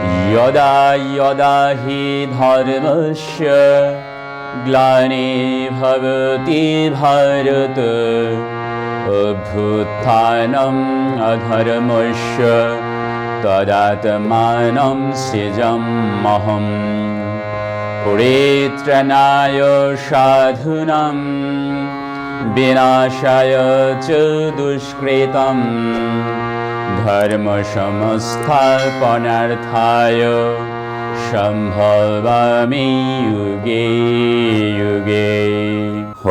यदा यदा हि धर्मस्य ग्लानिर्भवति भारत अभ्युत्थानम् अधर्मस्य तदात्मानं सृजमहम् परित्रणाय साधूनां विनाशाय च दुष्कृतम् ধর্ম সংস্থাপনার্থায় সম্ভবামি যুগে যুগে।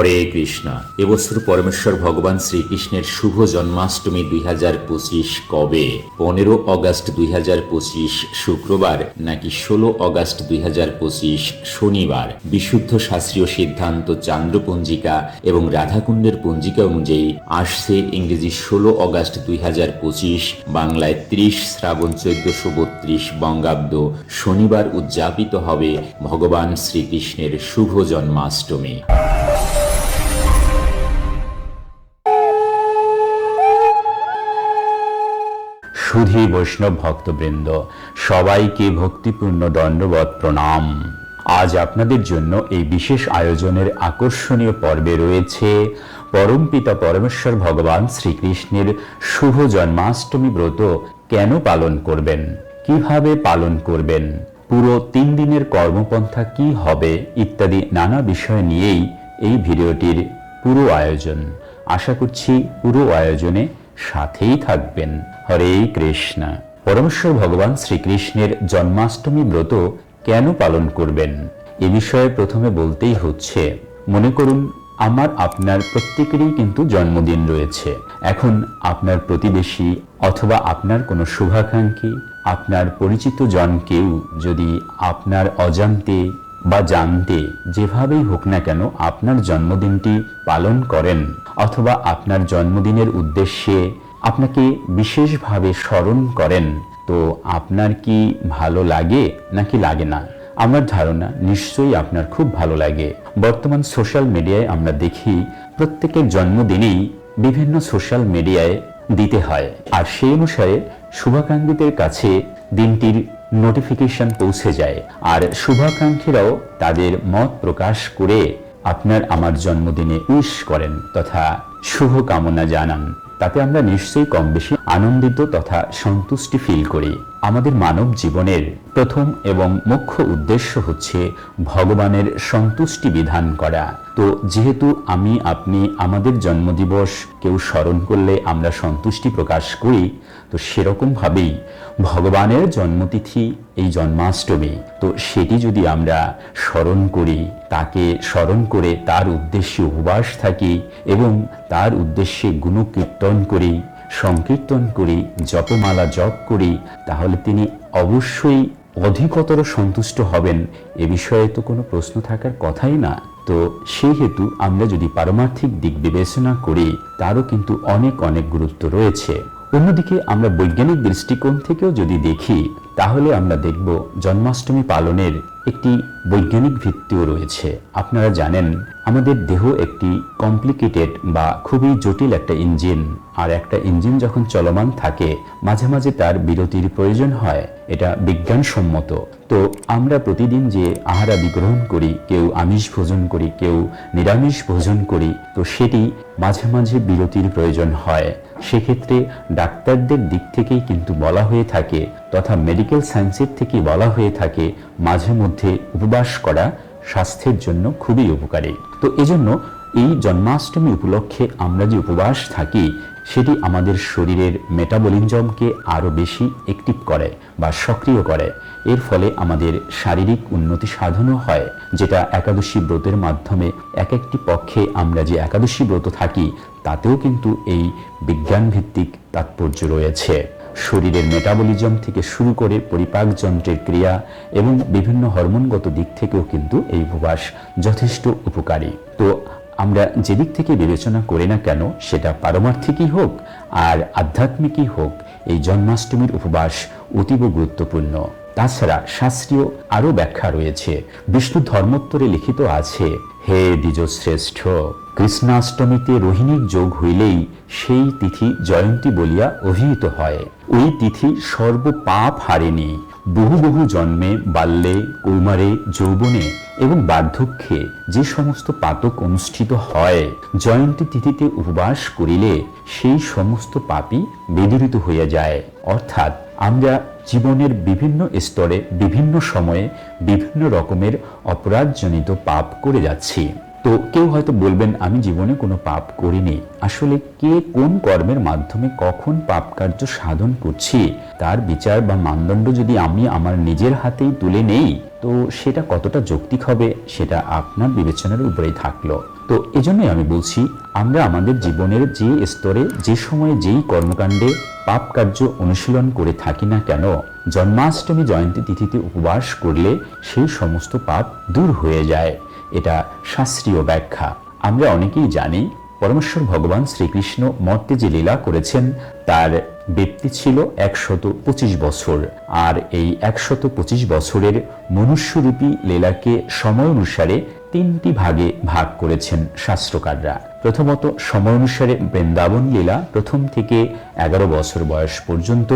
হরে কৃষ্ণ। এবছর পরমেশ্বর ভগবান শ্রীকৃষ্ণের শুভ জন্মাষ্টমী দুই হাজার পঁচিশ কবে? পনেরো অগস্ট দুই শুক্রবার নাকি ষোলো অগস্ট দুই শনিবার? বিশুদ্ধ শাস্ত্রীয় সিদ্ধান্ত চান্দ্র পঞ্জিকা এবং রাধাকুণ্ডের পঞ্জিকা অনুযায়ী আসছে ইংরেজি ষোলো অগস্ট দুই বাংলায় ত্রিশ শ্রাবণ চোদ্দশো বত্রিশ বঙ্গাব্দ। শনিবার উদযাপিত হবে ভগবান শ্রীকৃষ্ণের শুভ জন্মাষ্টমী। সুধী বৈষ্ণব ভক্তবৃন্দ, সবাইকে ভক্তিপূর্ণ দণ্ডবত প্রণাম। আজ আপনাদের জন্য এই বিশেষ আয়োজনের আকর্ষণীয় পর্বে রয়েছে পরমপিতা পরমেশ্বর ভগবান শ্রীকৃষ্ণের শুভ জন্মাষ্টমী ব্রত কেন পালন করবেন, কীভাবে পালন করবেন, পুরো তিন দিনের কর্মপন্থা কি হবে ইত্যাদি নানা বিষয় নিয়েই এই ভিডিওটির পুরো আয়োজন। আশা করছি পুরো আয়োজনে সাথেই থাকবেন। হরে কৃষ্ণ। পরমেশ্বর ভগবান শ্রীকৃষ্ণের জন্মাষ্টমী ব্রত কেন পালন করবেন? এ বিষয়ে প্রথমে বলতেই হচ্ছে, মনে করুন, আমার আপনার প্রত্যেকেরই কিন্তু জন্মদিন রয়েছে। এখন আপনার প্রতিবেশী অথবা আপনার কোনো শুভাকাঙ্ক্ষী, আপনার পরিচিত জন কেউ যদি আপনার অজান্তে বা জানতে যেভাবেই হোক না কেন আপনার জন্মদিনটি পালন করেন অথবা আপনার জন্মদিনের উদ্দেশ্যে আপনাকে বিশেষভাবে স্মরণ করেন, তো আপনার কি ভালো লাগে নাকি লাগে না? আমার ধারণা নিশ্চয়ই আপনার খুব ভালো লাগে। বর্তমান সোশ্যাল মিডিয়ায় আমরা দেখি, প্রত্যেকের জন্মদিনেই বিভিন্ন সোশ্যাল মিডিয়ায় দিতে হয়। আর সেই অনুসারে শুভাকাঙ্ক্ষীদের কাছে দিনটির নোটিফিকেশন পৌঁছে যায়। আর শুভাকাঙ্ক্ষীরাও তাদের মত প্রকাশ করে আপনার আমার জন্মদিনে উইশ করেন, তথা শুভ কামনা জানান। তাতে আমরা নিশ্চয়ই কম বেশি আনন্দিত তথা সন্তুষ্টি ফিল করি। আমাদের মানব জীবনের প্রথম এবং মুখ্য উদ্দেশ্য হচ্ছে ভগবানের সন্তুষ্টি বিধান করা। তো যেহেতু আমি, আপনি আমাদের জন্মদিবস কেউ স্মরণ করলে আমরা সন্তুষ্টি প্রকাশ করি, তো সেরকমভাবেই ভগবানের জন্মতিথি এই জন্মাষ্টমী। তো সেটি যদি আমরা স্মরণ করি, তাকে স্মরণ করে তার উদ্দেশ্যে উপবাস থাকি এবং তার উদ্দেশ্যে গুণকীর্তন করি, সংকীর্তন করি, জপমালা জপ করি, তাহলে তিনি অবশ্যই অধিকতর সন্তুষ্ট হবেন। এ বিষয়ে তো কোনো প্রশ্ন থাকার কথাই না। তো সেই হেতু আমরা যদি পারমার্থিক দিক বিবেচনা করি, তারও কিন্তু অনেক অনেক গুরুত্ব রয়েছে। অন্যদিকে আমরা বৈজ্ঞানিক দৃষ্টিকোণ থেকেও যদি দেখি, তাহলে আমরা দেখব জন্মাষ্টমী পালনের একটি বৈজ্ঞানিক ভিত্তিও রয়েছে। আপনারা জানেন আমাদের দেহ একটি কমপ্লিকেটেড বা খুবই জটিল একটা ইঞ্জিন আর একটা ইঞ্জিন যখন চলমান থাকে, মাঝে মাঝে তার বিরতির প্রয়োজন হয়। এটা বিজ্ঞানসম্মত। তো আমরা প্রতিদিন যে আহারা বিগ্রহণ করি, কেউ আমিষ ভোজন করি, কেউ নিরামিষ ভোজন করি, তো সেটি মাঝে মাঝে বিরতির প্রয়োজন হয়। সেক্ষেত্রে ডাক্তারদের দিক থেকেই কিন্তু বলা হয়ে থাকে, তথা মেডিকেল সায়েন্সের থেকে বলা হয়ে থাকে, মাঝে মধ্যে উপবাস করা স্বাস্থ্যের জন্য খুবই উপকারী। তো এজন্য এই জন্মাষ্টমী উপলক্ষে আমরা যে উপবাস থাকি, সেটি আমাদের শরীরের মেটাবলিজমকে আরও বেশি অ্যাক্টিভ করে বা সক্রিয় করে। এর ফলে আমাদের শারীরিক উন্নতি সাধনও হয়, যেটা একাদশী ব্রতের মাধ্যমে এক একটি পক্ষে আমরা যে একাদশী ব্রত থাকি, তাতেও কিন্তু এই বিজ্ঞানভিত্তিক তাৎপর্য রয়েছে। শরীরের মেটাবলিজম থেকে শুরু করে পরিপাক যন্ত্রের ক্রিয়া এবং বিভিন্ন হরমোনগত দিক থেকেও কিন্তু এই উপবাস যথেষ্ট উপকারী। তো আমরা যেদিক থেকে বিবেচনা করি না কেন, সেটা পারমার্থিকই হোক আর আধ্যাত্মিকই হোক, এই জন্মাষ্টমীর উপবাস অতীব গুরুত্বপূর্ণ। তাছাড়া শাস্ত্রীয় আরও ব্যাখ্যা রয়েছে। বিষ্ণু ধর্মোত্তরে লিখিত আছে, হে দ্বিজশ্রেষ্ঠ, কৃষ্ণাষ্টমীতে রোহিণীর যোগ হইলেই সেই তিথি জয়ন্তী বলিয়া অভিহিত হয়। ওই তিথি সর্ব পাপ হারেনি। বহু বহু জন্মে বাল্যে, কৌমারে, যৌবনে এবং বার্ধক্যে যে সমস্ত পাতক অনুষ্ঠিত হয়, জয়ন্তী তিথিতে উপবাস করিলে সেই সমস্ত পাপই বিদরিত হইয়া যায়। অর্থাৎ আমরা জীবনের বিভিন্ন স্তরে, বিভিন্ন সময়ে বিভিন্ন রকমের অপরাধজনিত পাপ করে যাচ্ছি। তো কেউ হয়তো বলবেন, আমি জীবনে কোনো পাপ করিনি। আসলে কে কোন কর্মের মাধ্যমে কখন পাপ কার্য সাধন করছি? তার বিচার বা মানদণ্ড যদি আমি আমার নিজের হাতেই তুলে নেই, তো সেটা কতটা যৌক্তিক হবে, সেটা আপনার বিবেচনার উপরেই থাকল। তো এজন্যই আমি বলছি, আমরা আমাদের জীবনের যে স্তরে, যে সময়ে যেই কর্মকাণ্ডে পাপ কার্য অনুশীলন করে থাকি না কেন, জন্মাষ্টমী জয়ন্তী তিথিতে উপবাস করলে সেই সমস্ত পাপ দূর হয়ে যায়। এটা শাস্ত্রীয় ব্যাখ্যা। আমরা অনেকেই জানি, পরমেশ্বর ভগবান শ্রীকৃষ্ণ মর্তে যে লীলা করেছেন, তার ব্যক্তি ছিল একশত পঁচিশ বছর। আর এই একশত পঁচিশ বছরের মনুষ্যরূপী লীলাকে সময় অনুসারে তিনটি ভাগে ভাগ করেছেন শাস্ত্রকাররা। প্রথমত সময় অনুসারে বৃন্দাবন লীলা প্রথম থেকে এগারো বছর বয়স পর্যন্ত,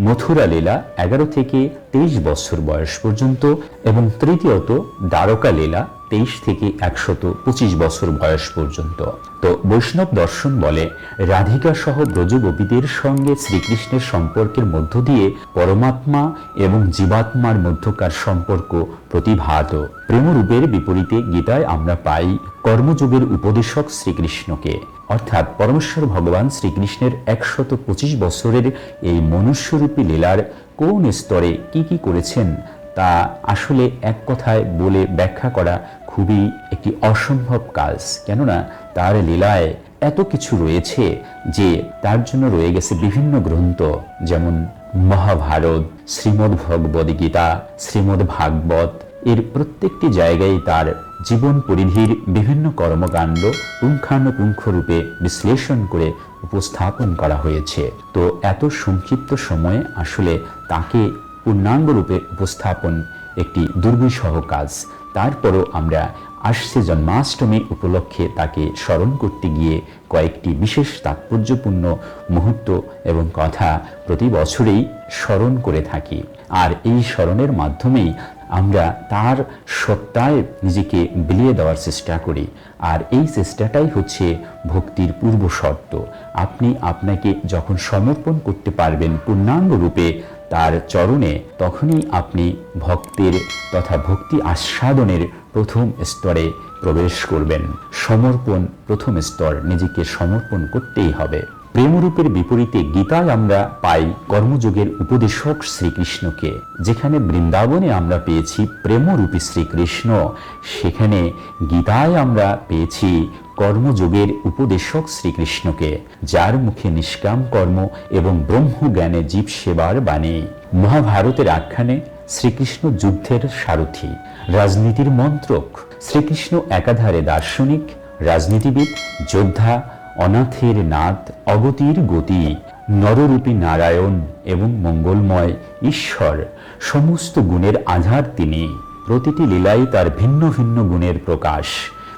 মথুরা লীলা এগারো থেকে তেইশ বছর বয়স পর্যন্ত এবং তৃতীয়ত দ্বারকা লীলা তেইশ থেকে একশত পঁচিশ বছর বয়স পর্যন্ত। তো বৈষ্ণব দর্শন বলে রাধিকা সহ ব্রজগোপীদের সঙ্গে শ্রীকৃষ্ণের সম্পর্কের মধ্য দিয়ে পরমাত্মা এবং জীবাত্মার মধ্যকার সম্পর্ক প্রতিভাত। প্রেমরূপের বিপরীতে গীতায় আমরা পাই, কর্মযোগের উপদেশক শ্রীকৃষ্ণকে। অর্থাৎ পরমেশ্বর ভগবান শ্রীকৃষ্ণের একশত পঁচিশ বছরের এই মনুষ্যরূপী লীলার কোন স্তরে কি কি করেছেন, তা আসলে এক কথায় বলে ব্যাখ্যা করা খুবই একটি অসম্ভব কাজ। কেননা তার লীলায় এত কিছু রয়েছে যে তার জন্য রয়ে গেছে বিভিন্ন গ্রন্থ, যেমন মহাভারত, শ্রীমদ্ ভগবদ গীতা, শ্রীমদ্ ভাগবত। এর প্রত্যেকটি জায়গায় তার জীবন পরিধির বিভিন্ন কর্মকাণ্ড পুঙ্খানুপুঙ্খ রূপে বিশ্লেষণ করে উপস্থাপন করা হয়েছে। তো এত সংক্ষিপ্ত সময়ে আসলে তাকে পূর্ণাঙ্গ রূপে উপস্থাপন একটি দুর্বিষহ কাজ। তারপরও আমরা আসছে জন্মাষ্টমী উপলক্ষে তাকে স্মরণ করতে গিয়ে কয়েকটি বিশেষ তাৎপর্যপূর্ণ মুহূর্ত এবং কথা প্রতি বছরেই স্মরণ করে থাকি। আর এই স্মরণের মাধ্যমেই আমরা তার সত্তায় নিজেকে বিলিয়ে দেওয়ার চেষ্টা করি। আর এই চেষ্টাটাই হচ্ছে ভক্তির পূর্ব শর্ত আপনি আপনাকে যখন সমর্পণ করতে পারবেন পূর্ণাঙ্গ রূপে তার চরণে তখনই আপনি ভক্তের তথা ভক্তি আস্বাদনের প্রথম স্তরে প্রবেশ করবেন। সমর্পণ প্রথম স্তর নিজেকে সমর্পণ করতেই হবে। প্রেমরূপের বিপরীতে গীতায় আমরা পাই কর্মযোগের উপদেশক শ্রীকৃষ্ণকে। যেখানে বৃন্দাবনে আমরা পেয়েছি প্রেমরূপী শ্রীকৃষ্ণ। সেখানে গীতায় আমরা পেয়েছি কর্মযোগের উপদেশক শ্রীকৃষ্ণকে, যার মুখে নিষ্কাম কর্ম এবং ব্রহ্মজ্ঞানে জীব সেবার বাণী। মহাভারতের আখ্যানে শ্রীকৃষ্ণ যুদ্ধের সারথি, রাজনীতির মন্ত্রক। শ্রীকৃষ্ণ একাধারে দার্শনিক, রাজনীতিবিদ, যোদ্ধা অনাথের নাথ অগতির গতি, নররূপী নারায়ণ এবং মঙ্গলময় ঈশ্বর, সমস্ত গুণের আধার তিনি। প্রতিটি লীলাই তার ভিন্ন ভিন্ন গুণের প্রকাশ,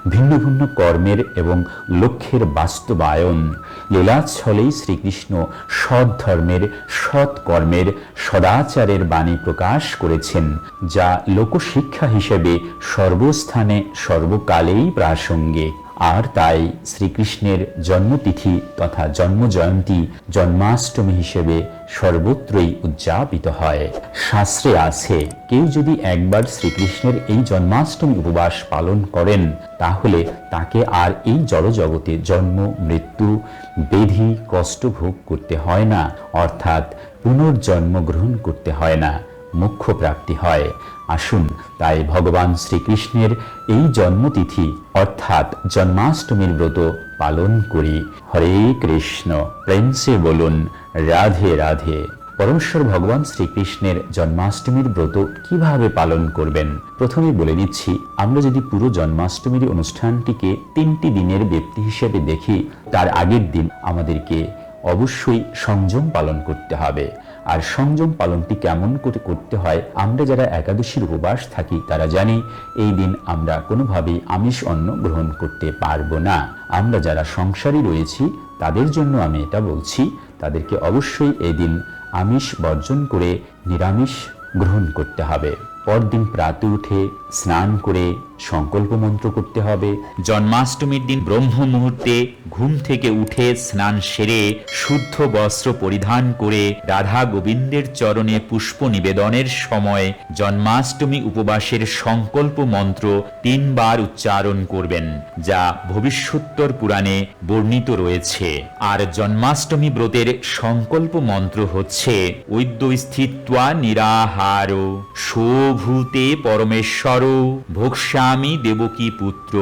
ভিন্ন ভিন্ন কর্মের এবং লক্ষ্যের বাস্তবায়ন। লীলাচ্ছলেই শ্রীকৃষ্ণ সৎ ধর্মের সৎ কর্মের সদাচারের বাণী প্রকাশ করেছেন, যা লোকশিক্ষা হিসেবে সর্বস্থানে সর্বকালেই প্রাসঙ্গিক। আর তাই শ্রীকৃষ্ণের জন্মতিথি তথা জন্মজয়ন্তী জন্মাষ্টমী হিসেবে সর্বত্রই উদযাপিত হয়। শাস্ত্রে আছে, কেউ যদি একবার শ্রীকৃষ্ণের এই জন্মাষ্টমী উপবাস পালন করেন, তাহলে তাকে আর এই জড়জগতে জন্ম, মৃত্যু, বেধি, কষ্ট ভোগ করতে হয় না, অর্থাৎ পুনর্জন্ম গ্রহণ করতে হয় না। মুখ্য প্রাপ্তি হয়। আসুন তাই ভগবান শ্রীকৃষ্ণের এই জন্মতিথি, অর্থাৎ জন্মাষ্টমীর ব্রত পালন করি। হরে কৃষ্ণ। প্রেমসে বলুন, রাধে রাধে। পরমেশ্বর ভগবান শ্রীকৃষ্ণের জন্মাষ্টমীর ব্রত কীভাবে পালন করবেন? প্রথমে বলে নিচ্ছি, আমরা যদি পুরো জন্মাষ্টমীর অনুষ্ঠানটিকে তিনটি দিনের ব্যক্তি হিসেবে দেখি, তার আগের দিন আমাদেরকে অবশ্যই সংযম পালন করতে হবে। আর সংযম পালনটি কেমন করে করতে হয়, আমরা যারা একাদশীর উপবাস থাকি, তারা জানি, এই দিন আমরা কোনোভাবেই আমিষ অন্ন গ্রহণ করতে পারব না। আমরা যারা সংসারী রয়েছি, তাদের জন্য আমি এটা বলছি, তাদেরকে অবশ্যই এই দিন আমিষ বর্জন করে নিরামিষ গ্রহণ করতে হবে। পরদিন প্রাতে উঠে স্নান করে সংকল্প মন্ত্র করতে হবে। জন্মাষ্টমীর দিন ব্রহ্ম মুহূর্তে ঘুম থেকে উঠে স্নান সেরে শুদ্ধ বস্ত্র পরিধান করে রাধা গোবিন্দের চরণে পুষ্প নিবেদনের সময় জন্মাষ্টমী উপবাসের সংকল্প মন্ত্র তিনবার উচ্চারণ করবেন, যা ভবিষ্যোত্তর পুরাণে বর্ণিত রয়েছে। আর জন্মাষ্টমী ব্রতের সংকল্প মন্ত্র হচ্ছে ঐদ্য স্থিত্বা নিরাহার, শোভূতে পরমেশ্বর ভোক্ষ্যামি দেবকী পুত্র।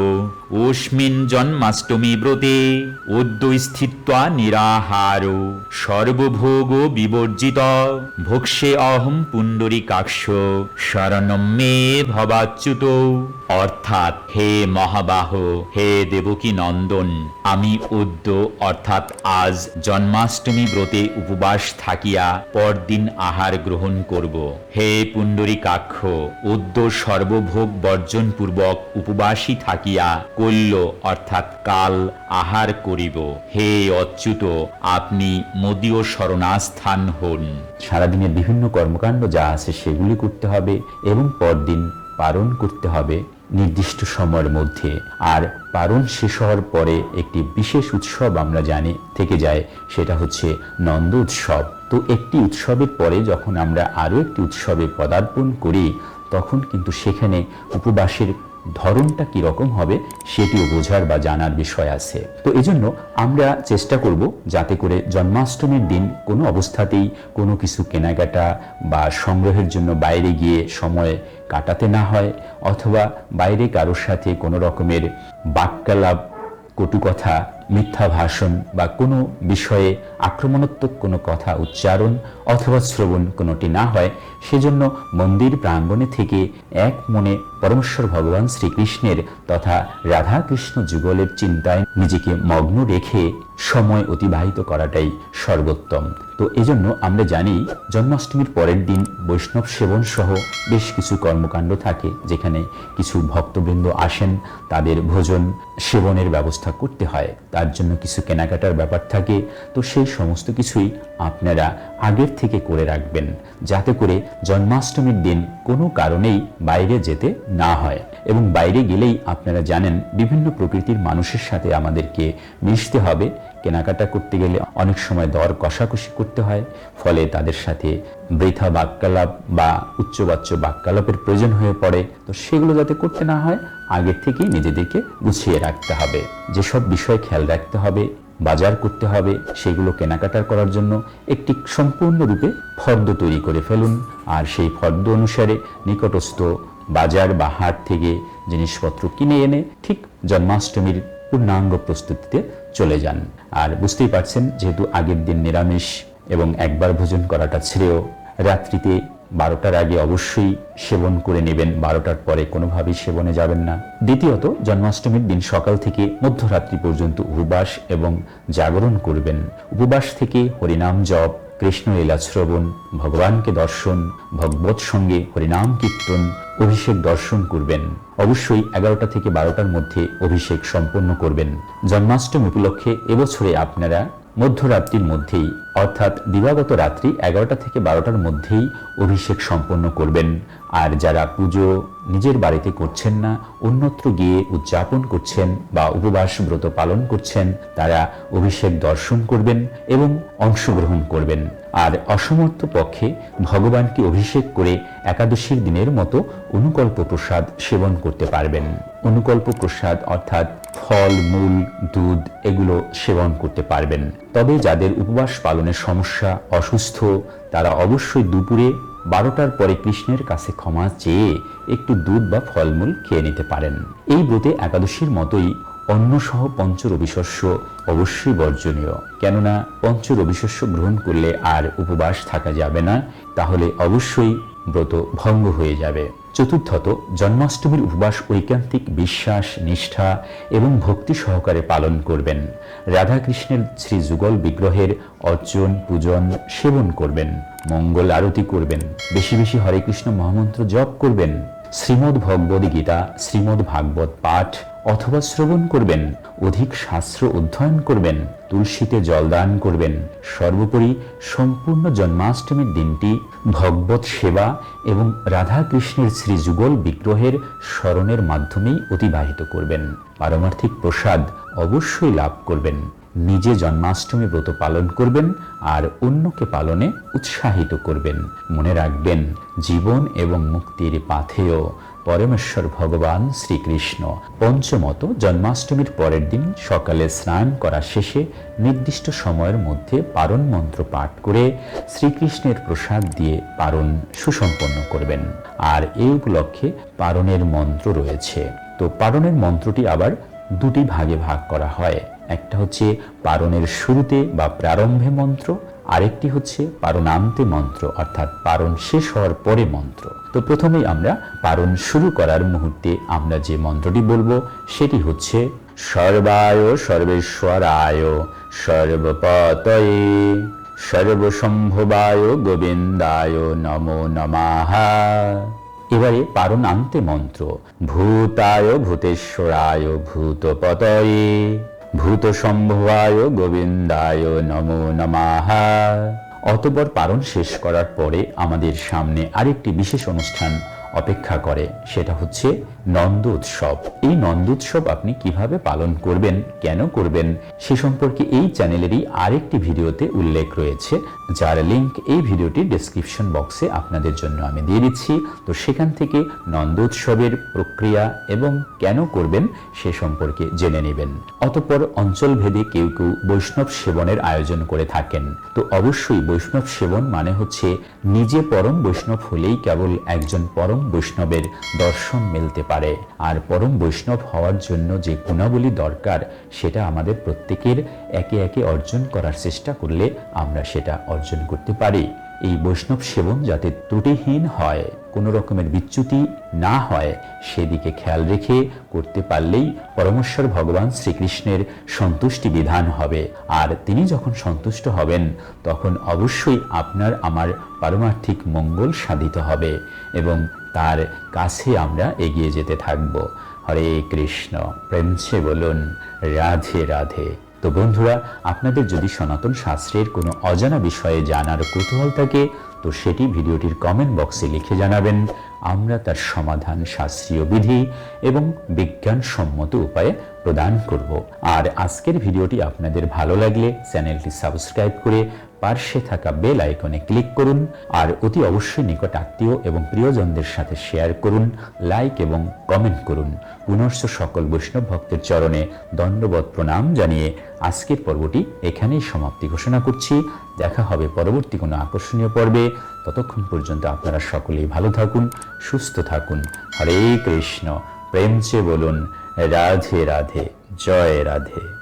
ওস্মিন জন্মাষ্টমী ব্রতে অদ্য স্থিত্বা নিরাহার, সর্বভোগ বিবর্জিত, ভোক্ষ্যে অহম পুণ্ডরীকাক্ষ, শরণম মে ভবাচ্যুত। অর্থাৎ হে মহাবাহ, হে দেবকী নন্দন, আমি উদ্য, অর্থাৎ আজ জন্মাষ্টমী ব্রতে উপবাস থাকিয়া পরদিন আহার গ্রহণ করব। হে পুণ্ডরীকাক্ষ, উদ্য সর্বভোগ বর্জন পূর্বক উপবাসী থাকিয়া কল্য অর্থাৎ কাল আহার করিব। হে অচ্যুত, আপনি মদীয় শরণাস্থান হন। সারাদিনের বিভিন্ন কর্মকাণ্ড যা আছে সেগুলি করতে হবে এবং পরদিন পালন করতে হবে নির্দিষ্ট সময়ের মধ্যে। আর পালন শেষ হওয়ার পরে একটি বিশেষ উৎসব আমরা জানি, থেকে যায়, সেটা হচ্ছে নন্দ উৎসব। তো একটি উৎসবের পরে যখন আমরা আরও একটি উৎসবে পদার্পণ করি, তখন কিন্তু সেখানে উপবাসের ধরনটা কীরকম হবে সেটিও বোঝার বা জানার বিষয় আছে। তো এজন্য আমরা চেষ্টা করব যাতে করে জন্মাষ্টমীর দিন কোনো অবস্থাতেই কোনো কিছু কেনাকাটা বা সংগ্রহের জন্য বাইরে গিয়ে সময় কাটাতে না হয় অথবা বাইরে কারোর সাথে কোনো রকমের বাক্যালাপ কটু কথা মিথ্যা ভাষণ বা কোনো বিষয়ে আক্রমণাত্মক কোনো কথা উচ্চারণ অথবা শ্রবণ কোনোটি না হয়, সেজন্য মন্দির প্রাঙ্গণে থেকে এক মনে পরমেশ্বর ভগবান শ্রীকৃষ্ণের তথা রাধাকৃষ্ণ যুগলের চিন্তায় নিজেকে মগ্ন রেখে সময় অতিবাহিত করাটাই সর্বোত্তম। তো এজন্য আমরা জানি, জন্মাষ্টমীর পরের দিন বৈষ্ণব সেবন সহ বেশ কিছু কর্মকাণ্ড থাকে, যেখানে কিছু ভক্তবৃন্দ আসেন, তাদের ভোজন, সেবনের ব্যবস্থা করতে হয়। তার জন্য কিছু কেনাকাটার ব্যাপার থাকে। তো সেই সমস্ত কিছুই আপনারা আগের থেকে করে রাখবেন, যাতে করে জন্মাষ্টমীর দিন কোনো কারণেই বাইরে যেতে না হয়। এবং বাইরে গেলেই আপনারা জানেন, বিভিন্ন প্রকৃতির মানুষের সাথে আমাদেরকে মিশতে হবে। কেনাকাটা করতে গেলে অনেক সময় দর কষাকষি করতে হয়, ফলে তাদের সাথে বৃথা বাক্যালাপ বা উচ্চবাচ্য বাক্যালাপের প্রয়োজন হয়ে পড়ে। তো সেগুলো যাতে করতে না হয় আগের থেকেই নিজেদেরকে গুছিয়ে রাখতে হবে। যেসব বিষয় খেয়াল রাখতে হবে, বাজার করতে হবে, সেগুলো কেনাকাটার করার জন্য একটি সম্পূর্ণরূপে ফর্দ তৈরি করে ফেলুন। আর সেই ফর্দ অনুসারে নিকটস্থ বাজার বা হাট থেকে জিনিসপত্র কিনে এনে ঠিক জন্মাষ্টমীর পূর্ণাঙ্গ প্রস্তুতিতে চলে যান। আর বুঝতেই পারছেন, যেহেতু আগের দিন নিরামিষ এবং একবার ভোজন করাটা ছেড়েও রাত্রিতে বারোটার আগে অবশ্যই সেবন করে নেবেন, বারোটার পরে কোনোভাবেই সেবনে যাবেন না। দ্বিতীয়ত, জন্মাষ্টমীর দিন সকাল থেকে মধ্যরাত্রি পর্যন্ত উপবাস এবং জাগরণ করবেন। উপবাস থেকে হরিনাম জপ কৃষ্ণ লীলা শ্রবণ, ভগবানকে দর্শন, ভগবত সঙ্গে হরিনাম কীর্তন, অভিষেক দর্শন করবেন। অবশ্যই এগারোটা থেকে বারোটার মধ্যে অভিষেক সম্পন্ন করবেন। জন্মাষ্টমী উপলক্ষে এবছরে আপনারা মধ্যরাত্রির মধ্যেই, অর্থাৎ দিবাগত রাত্রি এগারোটা থেকে বারোটার মধ্যেই অভিষেক সম্পন্ন করবেন। আর যারা পুজো নিজের বাড়িতে করছেন না, অন্যত্র গিয়ে উদযাপন করছেন বা উপবাস ব্রত পালন করছেন, তারা অভিষেক দর্শন করবেন এবং অংশগ্রহণ করবেন। আর অসমর্থ পক্ষে ভগবানকে অভিষেক করে একাদশীর দিনের মতো অনুকল্প প্রসাদ সেবন করতে পারবেন। অনুকল্প প্রসাদ অর্থাৎ ফল, মূল, দুধ এগুলো সেবন করতে পারবেন। তবে যাদের উপবাস পালনের সমস্যা, অসুস্থ, তারা অবশ্যই দুপুরে বারোটার পরে কৃষ্ণের কাছে ক্ষমা চেয়ে একটু দুধ বা ফলমূল খেয়ে নিতে পারেন। এই ব্রতে একাদশীর মতোই অন্নসহ পঞ্চ রবিশস্য অবশ্যই বর্জনীয়। কেননা পঞ্চ রবিশস্য গ্রহণ করলে আর উপবাস থাকা যাবে না, তাহলে অবশ্যই ব্রত ভঙ্গ হয়ে যাবে। চতুর্থত, জন্মাষ্টমীর উপবাস ঐকান্তিক বিশ্বাস, নিষ্ঠা এবং ভক্তি সহকারে পালন করবেন। রাধাকৃষ্ণের শ্রী যুগল বিগ্রহের অর্জন পূজন, সেবন করবেন। মঙ্গল আরতি করবেন। বেশি বেশি হরে কৃষ্ণ মহামন্ত্র জপ করবেন। শ্রীমদ্ ভগবদ গীতা, শ্রীমদ্ ভাগবত পাঠ অথবা শ্রবণ করবেন। অধিক শাস্ত্র অধ্যয়ন করবেন। তুলসীতে জলদান করবেন। সর্বোপরি সম্পূর্ণ জন্মাষ্টমীর দিনটি ভগবত সেবা এবং রাধা কৃষ্ণের শ্রীযুগল বিগ্রহের স্মরণের মাধ্যমেই অতিবাহিত করবেন। পারমার্থিক প্রসাদ অবশ্যই লাভ করবেন। নিজে জন্মাষ্টমী ব্রত পালন করবেন আর অন্যকে পালনে উৎসাহিত করবেন। মনে রাখবেন, জীবন এবং মুক্তির পাথেয় পরমেশ্বর ভগবান শ্রীকৃষ্ণ। পঞ্চমত, জন্মাষ্টমীর পরের দিন সকালে স্নান করা শেষে নির্দিষ্ট সময়ের মধ্যে পারণ মন্ত্র পাঠ করে শ্রীকৃষ্ণের প্রসাদ দিয়ে পারণ সুসম্পন্ন করবেন। আর এই উপলক্ষে পারণের মন্ত্র রয়েছে। তো পারণের মন্ত্রটি আবার দুটি ভাগে ভাগ করা হয়। একটা হচ্ছে পারণের শুরুতে বা প্রারম্ভে মন্ত্র, আরেকটি হচ্ছে পারণান্তে মন্ত্র, অর্থাৎ পারণ শেষ হওয়ার পরে মন্ত্র। তো প্রথমেই আমরা পারণ শুরু করার মুহূর্তে আমরা যে মন্ত্রটি বলব, সেটি হচ্ছে সর্বায় সর্বেশ্বরায় সর্বপতয়ে সর্বসম্ভবায় গোবিন্দায় নমো নমাহা এবারে পারণ আনতে মন্ত্র, ভূতায় ভূতেশ্বরায় ভূতপতয়ে। ভূত সম্ভবায় গোবিন্দায় নমো নমাহা অতপর পারণ শেষ করার পরে আমাদের সামনে আরেকটি বিশেষ অনুষ্ঠান অপেক্ষা করে, সেটা হচ্ছে নন্দ উৎসব। এই নন্দ উৎসব আপনি কীভাবে পালন করবেন, কেন করবেন, সে সম্পর্কে এই চ্যানেলেরই আরেকটি ভিডিওতে উল্লেখ রয়েছে, যার লিংক এই ভিডিওটির ডেসক্রিপশন বক্সে আপনাদের জন্য আমি দিয়ে দিচ্ছি। তো সেখান থেকে নন্দ উৎসবের প্রক্রিয়া এবং কেন করবেন, সে সম্পর্কে জেনে নেবেন। অতঃপর অঞ্চলভেদে কেউ কেউ বৈষ্ণব সেবনের আয়োজন করে থাকেন। তো অবশ্যই বৈষ্ণব সেবন মানে হচ্ছে নিজে পরম বৈষ্ণব হলেই কেবল একজন পরম বৈষ্ণবের দর্শন মিলতে পারে। আর পরম বৈষ্ণব হওয়ার জন্য যে গুণাবলী দরকার, সেটা আমাদের প্রত্যেকের একে একে অর্জন করার চেষ্টা করলে আমরা সেটা অর্জন করতে পারি। এই বৈষ্ণব সেবন যাতে ত্রুটিহীন হয়, কোনো রকমের বিচ্যুতি না হয়, সেদিকে খেয়াল রেখে করতে পারলেই পরমেশ্বর ভগবান শ্রীকৃষ্ণের সন্তুষ্টি বিধান হবে। আর তিনি যখন সন্তুষ্ট হবেন, তখন অবশ্যই আপনার আমার পারমার্থিক মঙ্গল সাধিত হবে এবং তার কাছে আমরা এগিয়ে যেতে থাকব। হরে কৃষ্ণ প্রেমছে বলুন, রাধে রাধে। তো বন্ধুরা, আপনাদের যদি সনাতন শাস্ত্রের কোনো অজানা বিষয়ে জানার কৌতূহল থাকে, তো সেটি ভিডিওটির কমেন্ট বক্সে লিখে জানাবেন। আমরা তার সমাধান শাস্ত্রীয় বিধি এবং বিজ্ঞানসম্মত উপায়ে প্রদান করব। আর আজকের ভিডিওটি আপনাদের ভালো লাগলে চ্যানেলটি সাবস্ক্রাইব করে পার্শ্বে থাকা বেল আইকনে ক্লিক করুন আর অতি অবশ্যই নিকট আত্মীয় এবং প্রিয়জনদের সাথে শেয়ার করুন, লাইক এবং কমেন্ট করুন। পুনশ্চ সকল বৈষ্ণব ভক্তের চরণে দণ্ডবত প্রণাম জানিয়ে আজকের পর্বটি এখানেই সমাপ্তি ঘোষণা করছি। দেখা হবে পরবর্তী কোনো আকর্ষণীয় পর্বে। ততক্ষণ পর্যন্ত আপনারা সকলেই ভালো থাকুন, সুস্থ থাকুন। হরে কৃষ্ণ। প্রেমচে বলুন, রাধে রাধে, জয় রাধে।